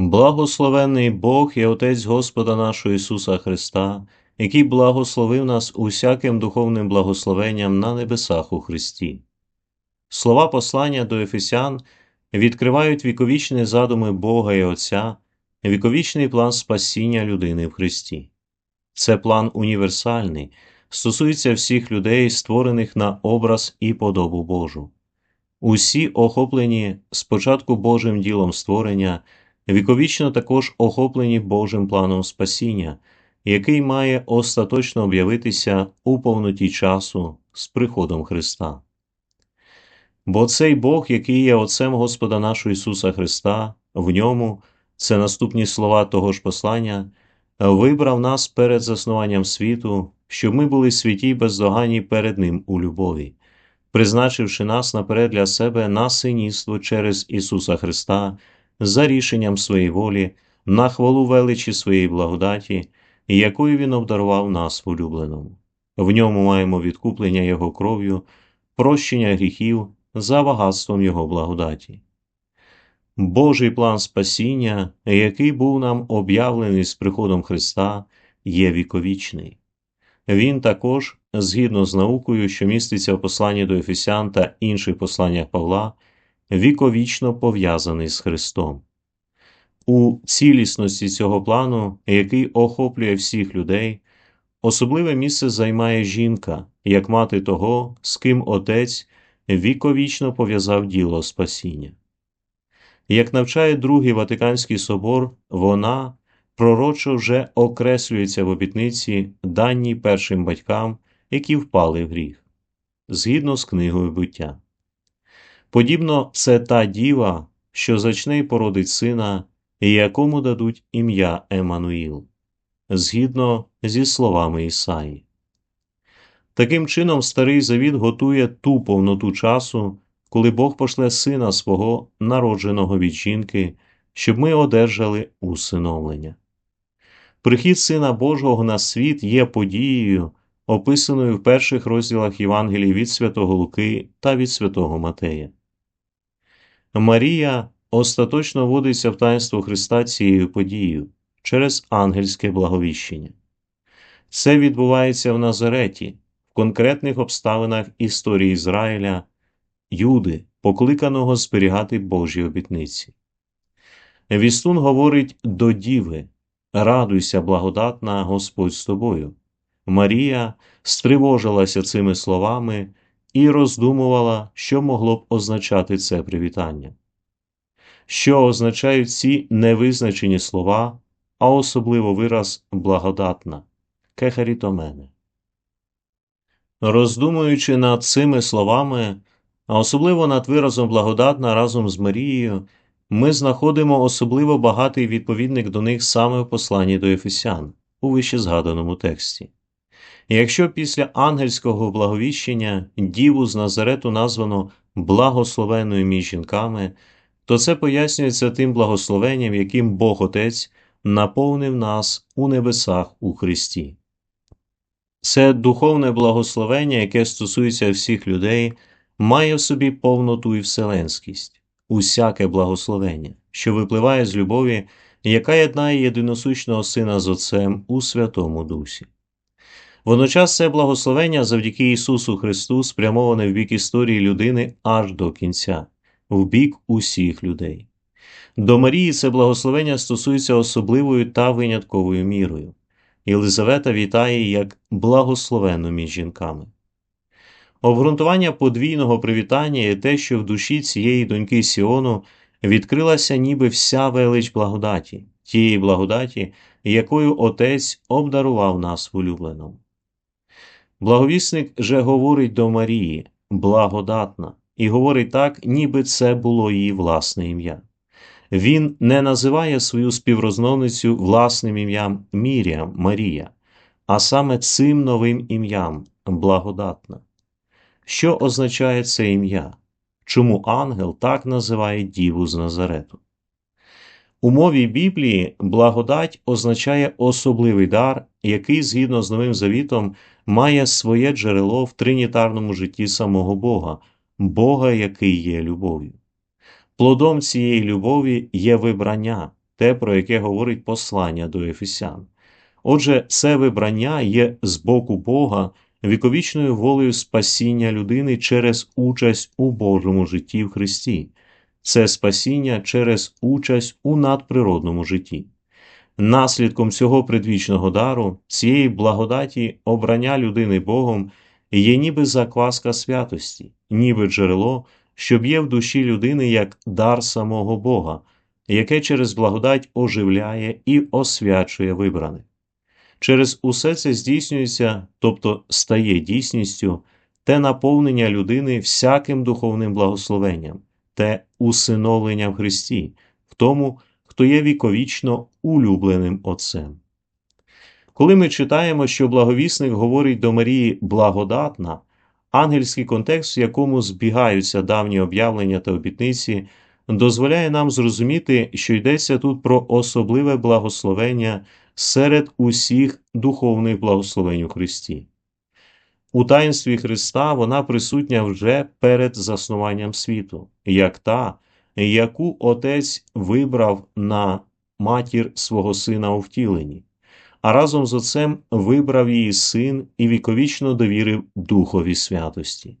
Благословенний Бог і Отець Господа нашого Ісуса Христа, який благословив нас усяким духовним благословенням на небесах у Христі. Слова послання до Ефесян відкривають віковічні задуми Бога і Отця, віковічний план спасіння людини в Христі. Це план універсальний, стосується всіх людей, створених на образ і подобу Божу. Усі охоплені спочатку Божим ділом створення, віковічно також охоплені Божим планом спасіння, який має остаточно об'явитися у повноті часу з приходом Христа. Бо цей Бог, який є Отцем Господа нашого Ісуса Христа, в ньому, це наступні слова того ж послання, вибрав нас перед заснуванням світу, щоб ми були святі бездоганні перед Ним у любові, призначивши нас наперед для себе на синівство через Ісуса Христа, за рішенням своєї волі, на хвалу величі своєї благодаті, якою Він обдарував нас улюбленому. В ньому маємо відкуплення Його кров'ю, прощення гріхів за багатством Його благодаті. Божий план спасіння, який був нам об'явлений з приходом Христа, є віковічний. Він також, згідно з наукою, що міститься в посланні до Ефесян та інших посланнях Павла, віковічно пов'язаний з Христом. У цілісності цього плану, який охоплює всіх людей, особливе місце займає жінка, як мати того, з ким Отець віковічно пов'язав діло спасіння. Як навчає Другий Ватиканський собор, вона пророчо вже окреслюється в обітниці, даній першим батькам, які впали в гріх, згідно з книгою буття. Подібно, це та діва, що зачне й породить сина, якому дадуть ім'я Еммануїл, згідно зі словами Ісаї. Таким чином, Старий Завіт готує ту повноту часу, коли Бог пошле сина свого, народженого від жінки, щоб ми одержали усиновлення. Прихід Сина Божого на світ є подією, описаною в перших розділах Євангелії від Святого Луки та від Святого Матея. Марія остаточно вводиться в таїнство Христа цією подією через ангельське благовіщення. Це відбувається в Назареті, в конкретних обставинах історії Ізраїля, Юди, покликаного зберігати Божі обітниці. Вістун говорить до Діви Радуйся, благодатна Господь з тобою. Марія стривожилася цими словами і роздумувала, що могло б означати це привітання. Що означають ці невизначені слова, а особливо вираз благодатна кехарітомене. Роздумуючи над цими словами, а особливо над виразом благодатна разом з Марією, ми знаходимо особливо багатий відповідник до них саме в посланні до Ефесян у вище згаданому тексті. Якщо після ангельського благовіщення діву з Назарету названо благословенною між жінками, то це пояснюється тим благословенням, яким Бог Отець наповнив нас у небесах у Христі. Це духовне благословення, яке стосується всіх людей, має в собі повноту і вселенськість, усяке благословення, що випливає з любові, яка єднає єдиносущного Сина з Отцем у Святому Дусі. Водночас це благословення завдяки Ісусу Христу спрямоване в бік історії людини аж до кінця, в бік усіх людей. До Марії це благословення стосується особливою та винятковою мірою. Єлизавета вітає як благословенну між жінками. Обґрунтування подвійного привітання є те, що в душі цієї доньки Сіону відкрилася ніби вся велич благодаті, тієї благодаті, якою Отець обдарував нас в улюбленому. Благовісник же говорить до Марії благодатна, і говорить так, ніби це було її власне ім'я. Він не називає свою співрозмовницю власним ім'ям Міріам Марія, а саме цим новим ім'ям благодатна. Що означає це ім'я? Чому ангел так називає Діву з Назарету? У мові Біблії благодать означає особливий дар, який, згідно з Новим Завітом, має своє джерело в тринітарному житті самого Бога, Бога, який є любов'ю. Плодом цієї любові є вибрання, те, про яке говорить послання до Ефесян. Отже, це вибрання є з боку Бога віковічною волею спасіння людини через участь у Божому житті в Христі, це спасіння через участь у надприродному житті. Наслідком цього предвічного дару, цієї благодаті обрання людини Богом є ніби закваска святості, ніби джерело, що б'є в душі людини як дар самого Бога, яке через благодать оживляє і освячує вибраних. Через усе це здійснюється, тобто стає дійсністю, те наповнення людини всяким духовним благословенням, те усиновлення в Христі, в тому, хто є віковічно улюбленим Отцем. Коли ми читаємо, що благовісник говорить до Марії благодатна, ангельський контекст, в якому збігаються давні об'явлення та обітниці, дозволяє нам зрозуміти, що йдеться тут про особливе благословення серед усіх духовних благословень у Христі. У таїнстві Христа вона присутня вже перед заснуванням світу, як та, яку Отець вибрав на матір свого сина у втіленні, а разом з Отцем вибрав її син і віковічно довірив Духові святості.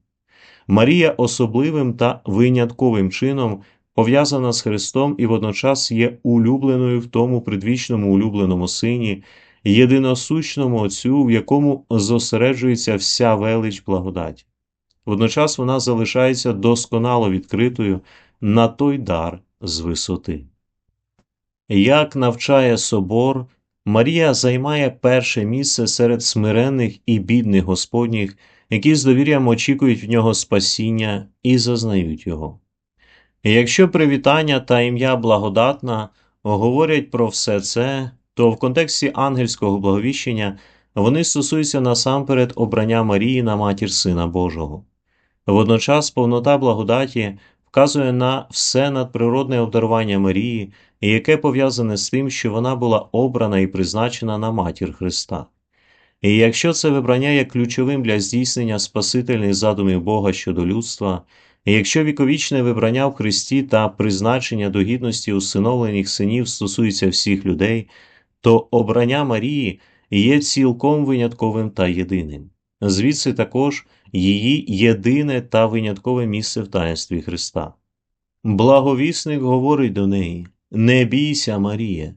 Марія особливим та винятковим чином пов'язана з Христом і водночас є улюбленою в тому предвічному улюбленому сині, єдиносущному Отцю, в якому зосереджується вся велич благодаті. Водночас вона залишається досконало відкритою на той дар з висоти. Як навчає собор, Марія займає перше місце серед смиренних і бідних Господніх, які з довір'ям очікують в нього спасіння і зазнають його. Якщо привітання та ім'я благодатна говорять про все це, то в контексті ангельського благовіщення вони стосуються насамперед обрання Марії на матір Сина Божого. Водночас повнота благодаті вказує на все надприродне обдарування Марії, яке пов'язане з тим, що вона була обрана і призначена на матір Христа. І якщо це вибрання є ключовим для здійснення спасительних задумів Бога щодо людства, і якщо віковічне вибрання в Христі та призначення до гідності усиновлених синів стосується всіх людей, то обрання Марії є цілком винятковим та єдиним. Звідси також її єдине та виняткове місце в таїнстві Христа. Благовісник говорить до неї Не бійся, Марія,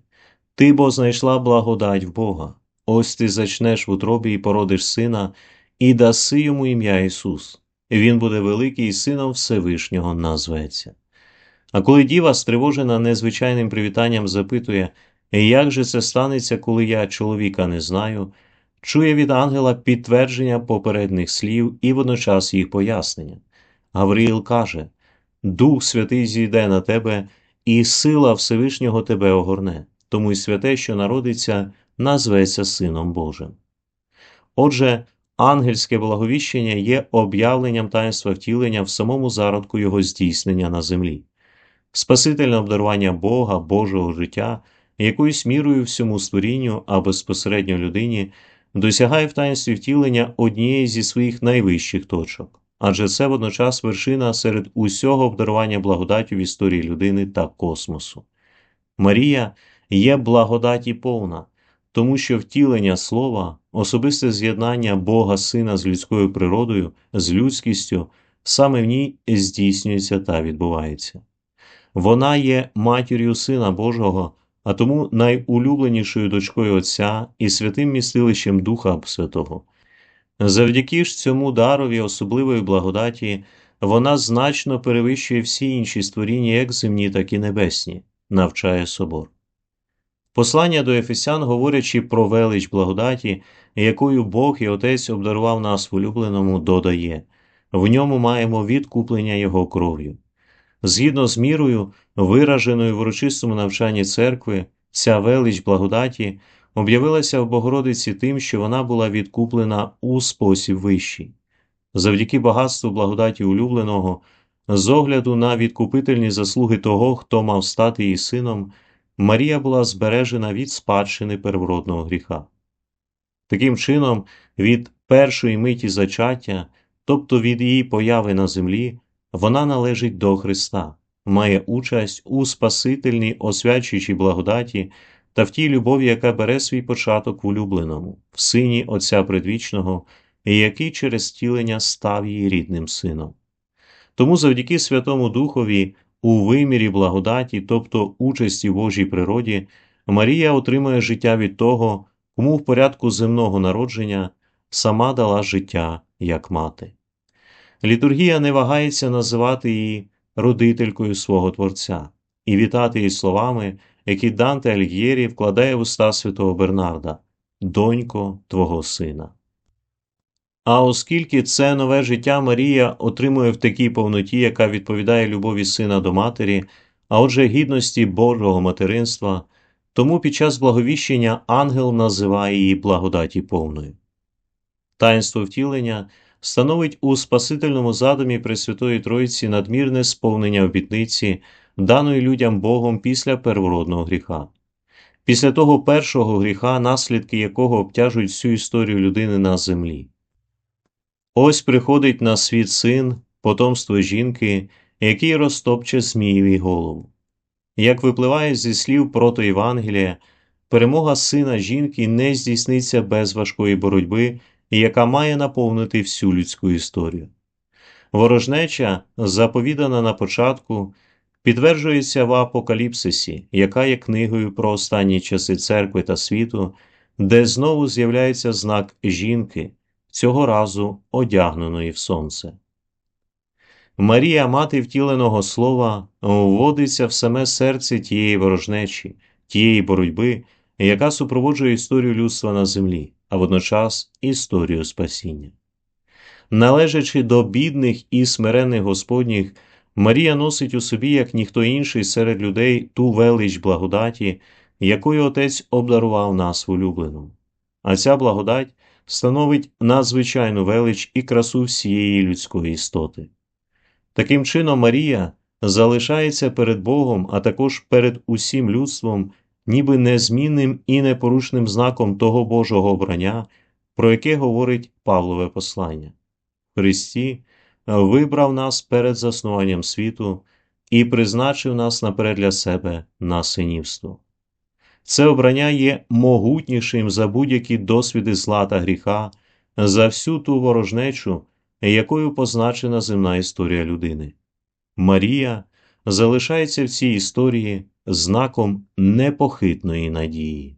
ти бо знайшла благодать в Бога. Ось ти зачнеш в утробі і породиш сина, і даси йому ім'я Ісус. Він буде великий і сином Всевишнього назветься. А коли діва, стривожена незвичайним привітанням, запитує, як же це станеться, коли я чоловіка не знаю, чує від ангела підтвердження попередніх слів і водночас їх пояснення. Гавріїл каже Дух Святий зійде на тебе, і сила Всевишнього тебе огорне, тому й святе, що народиться, назветься Сином Божим. Отже, ангельське благовіщення є об'явленням таїнства втілення в самому зародку його здійснення на землі. Спасительне обдарування Бога, Божого життя, якоюсь мірою всьому створінню, а безпосередньо людині, досягає в таїнстві втілення однієї зі своїх найвищих точок, адже це водночас вершина серед усього обдарування благодаттю в історії людини та космосу. Марія є благодаті повна, тому що втілення слова, особисте з'єднання Бога Сина з людською природою, з людськістю, саме в ній здійснюється та відбувається. Вона є матір'ю Сина Божого, а тому найулюбленішою дочкою Отця і святим містилищем Духа Святого. Завдяки ж цьому дарові особливої благодаті вона значно перевищує всі інші створіння, як земні, так і небесні, навчає собор. Послання до Ефесян, говорячи про велич благодаті, якою Бог і Отець обдарував нас в улюбленому, додає в ньому маємо відкуплення Його кров'ю. Згідно з мірою, вираженою в урочистому навчанні церкви, ця велич благодаті об'явилася в Богородиці тим, що вона була відкуплена у спосіб вищий. Завдяки багатству благодаті улюбленого, з огляду на відкупительні заслуги того, хто мав стати її сином, Марія була збережена від спадщини первородного гріха. Таким чином, від першої миті зачаття, тобто від її появи на землі, вона належить до Христа, має участь у спасительній освячуючій благодаті та в тій любові, яка бере свій початок в улюбленому, в сині Отця Предвічного, і який через тілення став її рідним сином. Тому завдяки Святому Духові у вимірі благодаті, тобто участі в Божій природі, Марія отримує життя від того, кому в порядку земного народження сама дала життя як мати. Літургія не вагається називати її родителькою свого Творця і вітати її словами, які Данте Альгєрі вкладає в уста святого Бернарда Донько Твого Сина. А оскільки це нове життя Марія отримує в такій повноті, яка відповідає любові сина до матері, а отже гідності Божого материнства, тому під час благовіщення ангел називає її благодаті повною. Таїнство втілення становить у Спасительному задумі Пресвятої Троїці надмірне сповнення обітниці, даної людям Богом після первородного гріха. Після того першого гріха, наслідки якого обтяжують всю історію людини на землі. Ось приходить на світ син, потомство жінки, який розтопче Змієві голову. Як випливає зі слів прото Євангелія, перемога сина жінки не здійсниться без важкої боротьби, яка має наповнити всю людську історію. Ворожнеча, заповідана на початку, підтверджується в Апокаліпсисі, яка є книгою про останні часи церкви та світу, де знову з'являється знак жінки, цього разу одягненої в сонце. Марія, мати втіленого слова, вводиться в саме серце тієї ворожнечі, тієї боротьби, яка супроводжує історію людства на землі, а водночас історію спасіння. Належачи до бідних і смирених Господніх, Марія носить у собі, як ніхто інший серед людей, ту велич благодаті, якою Отець обдарував нас в улюбленому. А ця благодать становить надзвичайну велич і красу всієї людської істоти. Таким чином, Марія залишається перед Богом, а також перед усім людством, ніби незмінним і непорушним знаком того Божого обрання, про яке говорить Павлове послання. Христі вибрав нас перед заснуванням світу і призначив нас наперед для себе на синівство. Це обрання є могутнішим за будь-які досвіди зла та гріха, за всю ту ворожнечу, якою позначена земна історія людини. Марія залишається в цій історії знаком непохитної надії.